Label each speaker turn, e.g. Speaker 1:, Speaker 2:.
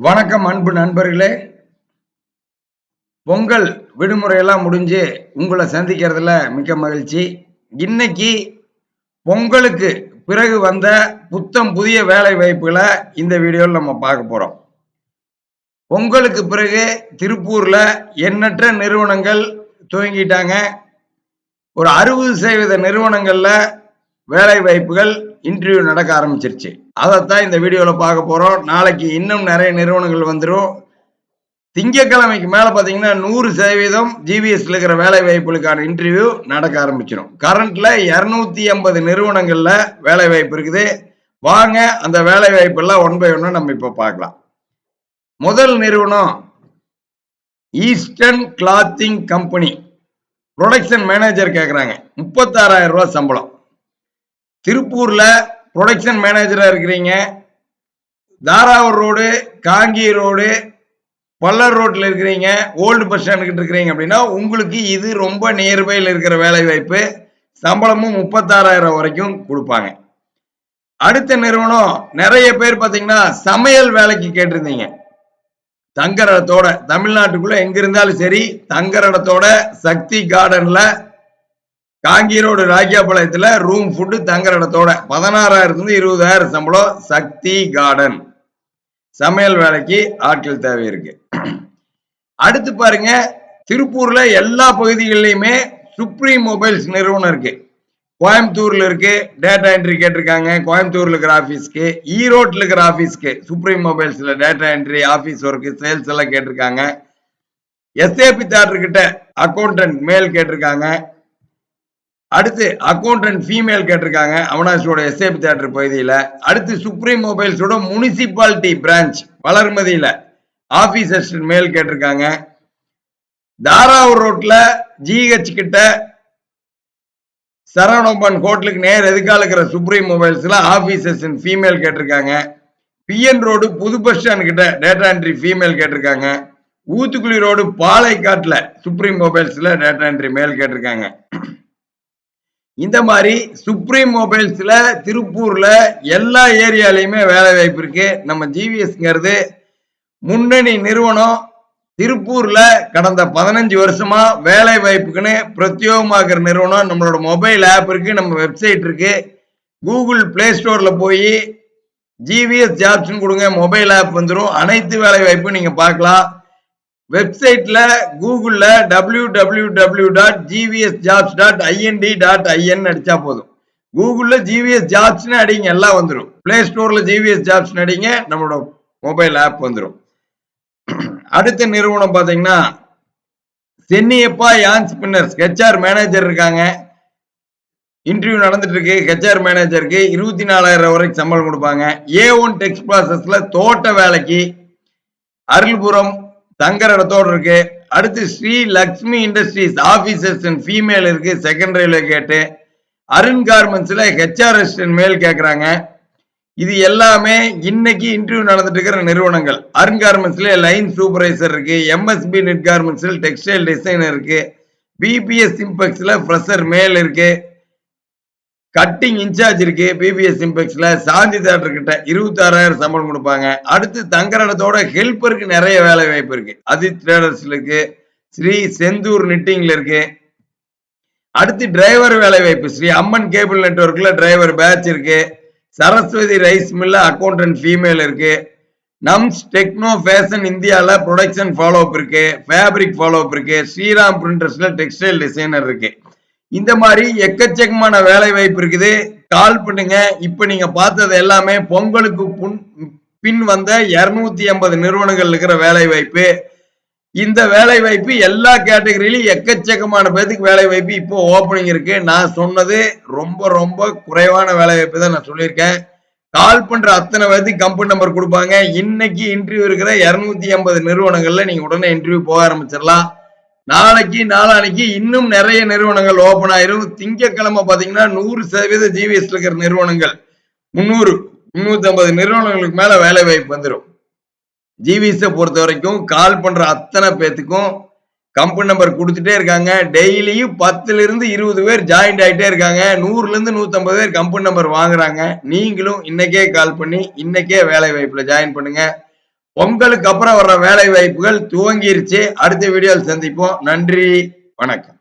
Speaker 1: வணக்கம் அன்பு நண்பர்களே. பொங்கல் விடுமுறையெல்லாம் முடிஞ்சு உங்களை சந்திக்கிறதுல மிக்க மகிழ்ச்சி. இன்னைக்கு பொங்கலுக்கு பிறகு வந்த புத்தம் புதிய வேலை வாய்ப்புகளை இந்த வீடியோவில் நம்ம பார்க்க போறோம். பொங்கலுக்கு பிறகு திருப்பூர்ல எண்ணற்ற நிறுவனங்கள் துவங்கிட்டாங்க. ஒரு அறுபது சதவீத நிறுவனங்கள்ல வேலை வாய்ப்புகள் இன்டர்வியூ நடக்க ஆரம்பிச்சிருச்சு. அதைத்தான் இந்த வீடியோவில் பார்க்க போகிறோம் நாளைக்கு இன்னும் நிறைய நிறுவனங்கள் வந்துடும் திங்கக்கிழமைக்கு மேலே பார்த்தீங்கன்னா நூறு சதவீதம் ஜிபிஎஸ்ல இருக்கிற வேலை வாய்ப்புகளுக்கான இன்டர்வியூ நடக்க ஆரம்பிச்சிடும் கரண்ட்ல இரநூத்தி ஐம்பது நிறுவனங்களில் வேலை வாய்ப்பு இருக்குது. வாங்க அந்த வேலை வாய்ப்பெல்லாம் ஒன் பை ஒன்னு நம்ம இப்போ பார்க்கலாம். முதல் நிறுவனம் Eastern clothing company production manager கேட்குறாங்க முப்பத்தாறாயிரம் ரூபா சம்பளம். திருப்பூர்ல ப்ரொடக்ஷன் மேனேஜரா இருக்கிறீங்க. தாராவூர் ரோடு காங்கி ரோடு பல்லர் ரோட்ல இருக்கிறீங்க ஓல்டு பஸ் ஸ்டாண்டுக்கிட்ட இருக்கிறீங்க அப்படின்னா உங்களுக்கு இது ரொம்ப நியர்பையில் இருக்கிற வேலை வாய்ப்பு. சம்பளமும் முப்பத்தாறாயிரம் வரைக்கும் கொடுப்பாங்க. அடுத்த நிறுவனம் நிறைய பேர் பார்த்தீங்கன்னா சமையல் வேலைக்கு கேட்டிருந்தீங்க. தங்குற இடத்தோட தமிழ்நாட்டுக்குள்ள எங்க இருந்தாலும் சரி தங்குற இடத்தோட சக்தி கார்டன்ல காங்கி ரோடு ராக்கியாபாளையத்துல ரூம் ஃபுட்டு தங்குற இடத்தோட பதினாறாயிரத்துல இருபதாயிரம் சம்பளம் சக்தி கார்டன் சமையல் வேலைக்கு ஆட்கள் தேவை இருக்கு. அடுத்து பாருங்க திருப்பூர்ல எல்லா பகுதிகளிலுமே சுப்ரீம் மொபைல்ஸ் நிறுவனம் இருக்கு. கோயம்புத்தூர்ல இருக்கு டேட்டா என்ட்ரி கேட்டிருக்காங்க. கோயம்புத்தூர்ல இருக்கிற ஆபீஸ்க்கு ஈரோட்ல இருக்கிற ஆபீஸ்க்கு Supreme மொபைல்ஸ்ல data entry office work sales எல்லாம் கேட்டிருக்காங்க. எஸ்ஏபி தேட்டர் கிட்ட அக்கௌண்டன்ட் மேல் கேட்டிருக்காங்க. அடுத்து அக்கௌண்டன்ட் ஃபீமேல் கேட்டிருக்காங்க. அவனாசியோட எஸ்ஏபி தேட்டர் பகுதியில். அடுத்து சுப்ரீம் மொபைல்ஸோட முனிசிபாலிட்டி பிரான்ச் வளர்மதியில. ஆஃபீஸ் அசிஸ்டன்ட் மேல் கேட்டிருக்காங்க. தாராவூர் ரோட்ல ஜிஹெச் கிட்ட சரவணபன் ஹோட்டலுக்கு நேர் எதுக்கால இருக்கிற சுப்ரீம் மொபைல்ஸ்ல ஆபீஸ் அசிஸ்டன்ட் ஃபீமேல் கேட்டிருக்காங்க. பிஎன் ரோடு புது பஸ் ஸ்டாண்ட் கிட்ட டேட்டா என்ட்ரி ஃபீமேல் கேட்டிருக்காங்க. ஊத்துக்குழி ரோடு பாலைக்காட்டுல சுப்ரீம் மொபைல்ஸ்ல டேட்டா என்ட்ரி மேல் கேட்டிருக்காங்க. இந்த மாதிரி சுப்ரீம் மொபைல்ஸ்ல திருப்பூர்ல எல்லா ஏரியாலையுமே வேலை வாய்ப்பு இருக்கு. நம்ம ஜிவிஎஸ்ங்கிறது முன்னணி நிறுவனம். திருப்பூர்ல கடந்த பதினஞ்சு வருஷமா வேலை வாய்ப்புக்குன்னு பிரத்யோகமாக்குற நிறுவனம். நம்மளோட மொபைல் ஆப் இருக்கு நம்ம வெப்சைட் இருக்கு. கூகுள் பிளே ஸ்டோர்ல போய் ஜிவிஎஸ் ஜாப்ஸ்னு கொடுங்க மொபைல் ஆப் வந்துடும் அனைத்து வேலை வாய்ப்பும் நீங்க பார்க்கலாம். வெப்சைட்ல கூகுள்ல W W W dot GVS jobs dot INT dot IN அடிச்சா போதும். கூகுளில் ஜிவிஎஸ் ஜாப்ஸ்னு அடிங்க எல்லாம் வந்துடும் பிளே ஸ்டோரில் ஜிவிஎஸ் ஜாப்ஸ்னு அடிங்க நம்மளோட மொபைல் ஆப் வந்துடும் அடுத்த நிறுவனம் பார்த்தீங்கன்னா Chenniappa yarn spinners HR manager இருக்காங்க. இன்டர்வியூ நடந்துட்டு இருக்கு ஹெச்ஆர் மேனேஜருக்கு இருபத்தி நாலாயிரம் வரைக்கும் சம்பளம் கொடுப்பாங்க. ஏ ஒன் டெக்ஸ்ட் ப்ராசஸ்ல தோட்ட வேலைக்கு அருள்புரம் தங்குற இடத்தோடு இருக்கு. அடுத்து Sri Lakshmi industries officers and female இருக்கு செகண்டரியில கேட்டு. அருண் கார்மெண்ட்ஸ்ல ஹெச்ஆர் மேல் கேட்கறாங்க இது எல்லாமே இன்னைக்கு இன்டர்வியூ நடந்துட்டு இருக்கிற நிறுவனங்கள். அருண் கார்மெண்ட்ஸ்ல லைன் சூப்பர்வைசர் இருக்கு எம்எஸ்பி நெட் கார்மெண்ட்ஸ்ல டெக்ஸ்டைல் டிசைனர் இருக்கு. பிபிஎஸ் சிம்பெக்ஸ்ல ஃப்ரெஷர் மேல் இருக்கு. கட்டிங் இன்சார்ஜ் இருக்கு பிபிஎஸ் சிம்பெக்ஸ்ல சாந்தி தேட்டர் கிட்ட இருபத்தாறாயிரம் சம்பளம் கொடுப்பாங்க. அடுத்து தங்குற இடத்தோட ஹெல்ப்பருக்கு நிறைய வேலை வாய்ப்பு இருக்கு. அதித் ட்ரேடர்ஸ்ல இருக்கு. ஸ்ரீ செந்தூர் நிட்டிங்ல இருக்கு. அடுத்து டிரைவர் வேலை வாய்ப்பு. ஸ்ரீ அம்மன் கேபிள் நெட்ஒர்க்ல டிரைவர் பேட்ச் இருக்கு. சரஸ்வதி ரைஸ் மில்ல அக்கௌண்டன்ட் ஃபீமேல் இருக்கு. நம்ஸ் டெக்னோ ஃபேஷன் இந்தியாவில் ப்ரொடக்ஷன் ஃபாலோ அப் இருக்கு. ஃபேப்ரிக் ஃபாலோ அப் இருக்கு. ஸ்ரீராம் பிரிண்டர்ஸ்ல டெக்ஸ்டைல் டிசைனர் இருக்கு. இந்த மாதிரி எக்கச்சக்கமான வேலை வாய்ப்பு இருக்குது. கால் பண்ணுங்க. இப்ப நீங்க பார்த்தது எல்லாமே பொங்கலுக்கு பின் வந்த இருநூத்தி ஐம்பது நிறுவனங்கள் இருக்கிற வேலை வாய்ப்பு. இந்த வேலை வாய்ப்பு எல்லா கேட்டகரியிலும் எக்கச்சக்கமான பேத்துக்கு வேலை வாய்ப்பு இப்போ ஓப்பனிங் இருக்கு. நான் சொன்னது ரொம்ப ரொம்ப குறைவான வேலை வாய்ப்பு தான் நான் சொல்லியிருக்கேன். கால் பண்ற அத்தனை பேர்த்துக்கு கம்பெனி நம்பர் கொடுப்பாங்க. இன்னைக்கு இன்டர்வியூ இருக்கிற இருநூத்தி ஐம்பது நிறுவனங்கள்ல நீங்க உடனே இன்டர்வியூ போக ஆரம்பிச்சிடலாம். நாளைக்கு நாளானைக்கு இன்னும் நிறைய நிறுவனங்கள் ஓபன் ஆயிரும். திங்கக்கிழமை பாத்தீங்கன்னா நூறு சதவீத ஜிவிஎஸ் இருக்கிற நிறுவனங்கள் முன்னூறு முன்னூத்தி ஐம்பது நிறுவனங்களுக்கு மேல வேலை வாய்ப்பு வந்துடும் ஜிவிஎஸ் பொறுத்த வரைக்கும் கால் பண்ற அத்தனை பேத்துக்கும் கம்பெனி நம்பர் கொடுத்துட்டே இருக்காங்க. டெய்லியும் பத்துல இருந்து இருபது பேர் ஜாயின்ட் ஆகிட்டே இருக்காங்க. நூறுல இருந்து நூத்தம்பது பேர் கம்பெனி நம்பர் வாங்குறாங்க. நீங்களும் இன்னைக்கே கால் பண்ணி இன்னைக்கே வேலை வாய்ப்புல ஜாயின் பண்ணுங்க. பொங்கலுக்கு அப்புறம் வர்ற வேலை வாய்ப்புகள் துவங்கிருச்சு. அடுத்த வீடியோவில் சந்திப்போம். நன்றி. வணக்கம்.